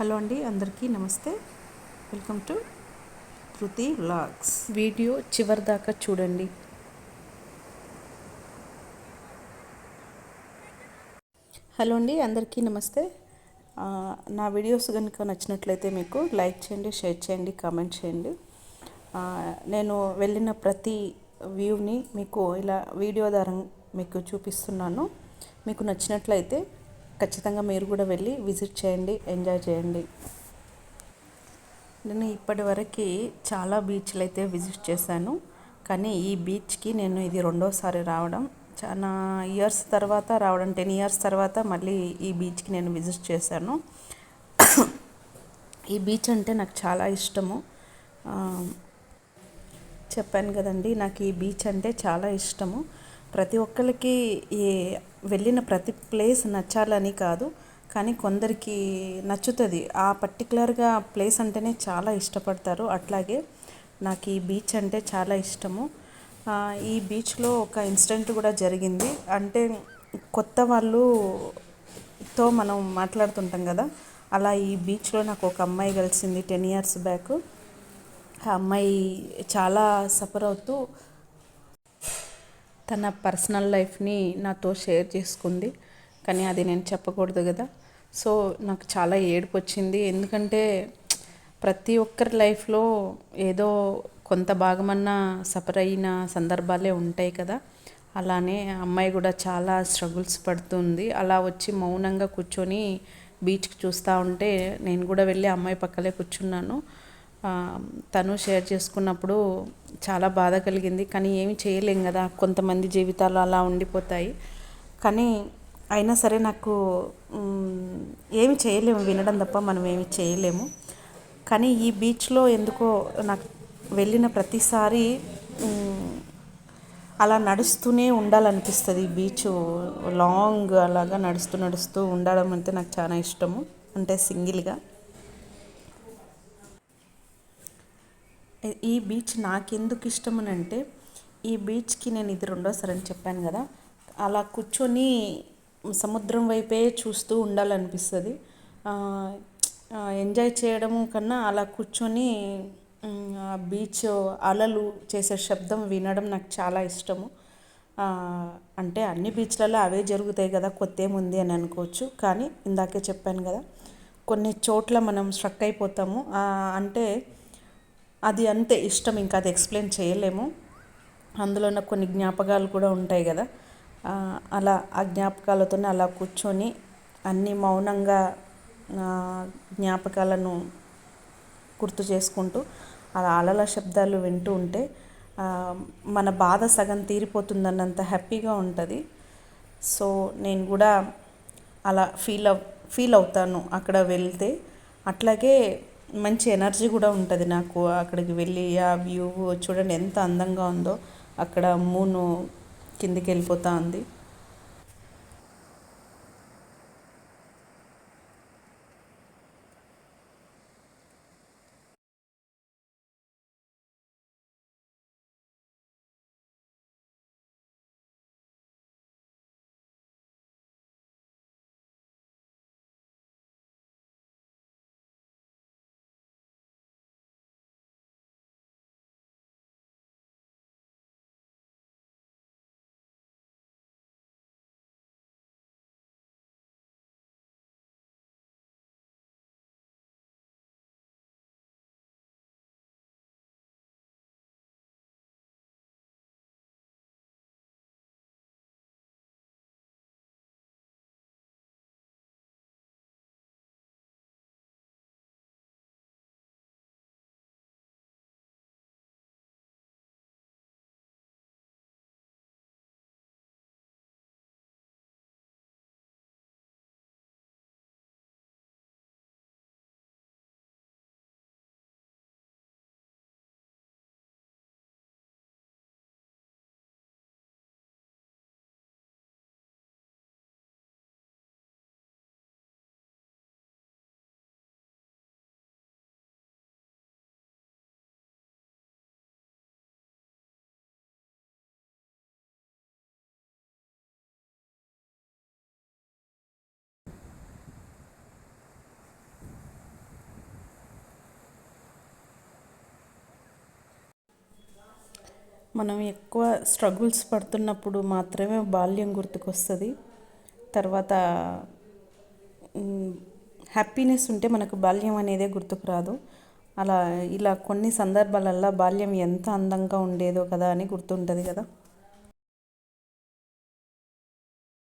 Hello అండి అందరికీ నమస్తే. Welcome to Kriti vlogs. Video చివరి దాకా చూడండి. హలో అండి అందరికీ నమస్తే. నా వీడియోస్ కనుక నచ్చినట్లయితే మీకు లైక్ చేయండి షేర్ చేయండి కామెంట్ చేయండి. నేను వెళ్ళిన ప్రతి వ్యూని మీకు ఇలా వీడియో ద్వారా మీకు చూపిస్తున్నాను. మీకు నచ్చినట్లయితే ఖచ్చితంగా మీరు కూడా వెళ్ళి విజిట్ చేయండి ఎంజాయ్ చేయండి. నేను ఇప్పటి వరకు చాలా బీచ్లు అయితే విజిట్ చేశాను. కానీ ఈ బీచ్కి నేను ఇది రెండోసారి రావడం చాలా ఇయర్స్ తర్వాత రావడం టెన్ ఇయర్స్ తర్వాత మళ్ళీ ఈ బీచ్కి నేను విజిట్ చేశాను. ఈ బీచ్ అంటే నాకు చాలా ఇష్టము. చెప్పాను కదండి నాకు ఈ బీచ్ అంటే చాలా ఇష్టము. ప్రతి ఒక్కరికి ఈ వెళ్ళిన ప్రతి ప్లేస్ నచ్చాలని కాదు కానీ కొందరికి నచ్చుతుంది. ఆ పర్టికులర్గా ప్లేస్ అంటేనే చాలా ఇష్టపడతారు. అట్లాగే నాకు ఈ బీచ్ అంటే చాలా ఇష్టము. ఈ బీచ్లో ఒక ఇన్సిడెంట్ కూడా జరిగింది. అంటే కొత్త వాళ్ళుతో మనం మాట్లాడుతుంటాం కదా అలా ఈ బీచ్లో నాకు ఒక అమ్మాయి కలిసింది టెన్ ఇయర్స్ బ్యాక్. ఆ అమ్మాయి చాలా సఫర్ అవుతూ తన పర్సనల్ లైఫ్ని నాతో షేర్ చేసుకుంది. కానీ అది నేను చెప్పకూడదు కదా. సో నాకు చాలా ఏడుపు వచ్చింది ఎందుకంటే ప్రతి ఒక్కరి లైఫ్లో ఏదో కొంత భాగమన్నా సఫర్ అయిన సందర్భాలే ఉంటాయి కదా. అలానే అమ్మాయి కూడా చాలా స్ట్రగుల్స్ పడుతుంది. అలా వచ్చి మౌనంగా కూర్చొని బీచ్కి చూస్తూ ఉంటే నేను కూడా వెళ్ళి అమ్మాయి పక్కలే కూర్చున్నాను. తను షేర్ చేసుకున్నప్పుడు చాలా బాధ కలిగింది. కానీ ఏమి చేయలేం కదా కొంతమంది జీవితాలు అలా ఉండిపోతాయి. కానీ అయినా సరే నాకు ఏమి చేయలేము వినడం తప్ప మనం ఏమి చేయలేము. కానీ ఈ బీచ్లో ఎందుకో నాకు వెళ్ళిన ప్రతిసారి అలా నడుస్తూనే ఉండాలనిపిస్తుంది. ఈ బీచ్ లాంగ్ అలాగా నడుస్తూ నడుస్తూ ఉండడం అంటే నాకు చాలా ఇష్టము. అంటే సింగిల్గా. ఈ బీచ్ నాకెందుకు ఇష్టం అని అంటే ఈ బీచ్కి నేను ఇది రెండోసారి అని చెప్పాను కదా అలా కూర్చొని సముద్రం వైపే చూస్తూ ఉండాలనిపిస్తుంది. ఎంజాయ్ చేయడం కన్నా అలా కూర్చొని బీచ్ అలలు చేసే శబ్దం వినడం నాకు చాలా ఇష్టము. అంటే అన్ని బీచ్లలో అవే జరుగుతాయి కదా కొత్త ఏముంది అని అనుకోవచ్చు. కానీ ఇందాకే చెప్పాను కదా కొన్ని చోట్ల మనం స్ట్రక్ అయిపోతాము. అంటే అది అంతే ఇష్టం ఇంకా అది ఎక్స్ప్లెయిన్ చేయలేము. అందులో ఉన్న కొన్ని జ్ఞాపకాలు కూడా ఉంటాయి కదా. అలా ఆ జ్ఞాపకాలతోనే అలా కూర్చొని అన్ని మౌనంగా జ్ఞాపకాలను గుర్తు చేసుకుంటూ అలా అలల శబ్దాలు వింటూ ఉంటే మన బాధ సగం తీరిపోతుందన్నంత హ్యాపీగా ఉంటుంది. సో నేను కూడా అలా ఫీల్ అవ్ ఫీల్ అవుతాను అక్కడ వెళ్తే. అట్లాగే మంచి ఎనర్జీ కూడా ఉంటుంది నాకు. అక్కడికి వెళ్ళి ఆ వ్యూ చూడండి ఎంత అందంగా ఉందో. అక్కడ మూను కిందికి వెళ్ళిపోతూ ఉంది. మనం ఎక్కువ స్ట్రగుల్స్ పడుతున్నప్పుడు మాత్రమే బాల్యం గుర్తుకొస్తుంది. తర్వాత హ్యాపీనెస్ ఉంటే మనకు బాల్యం అనేదే గుర్తుకు రాదు. అలా ఇలా కొన్ని సందర్భాలల్లో బాల్యం ఎంత అందంగా ఉండేదో కదా అని గుర్తుంటుంది కదా.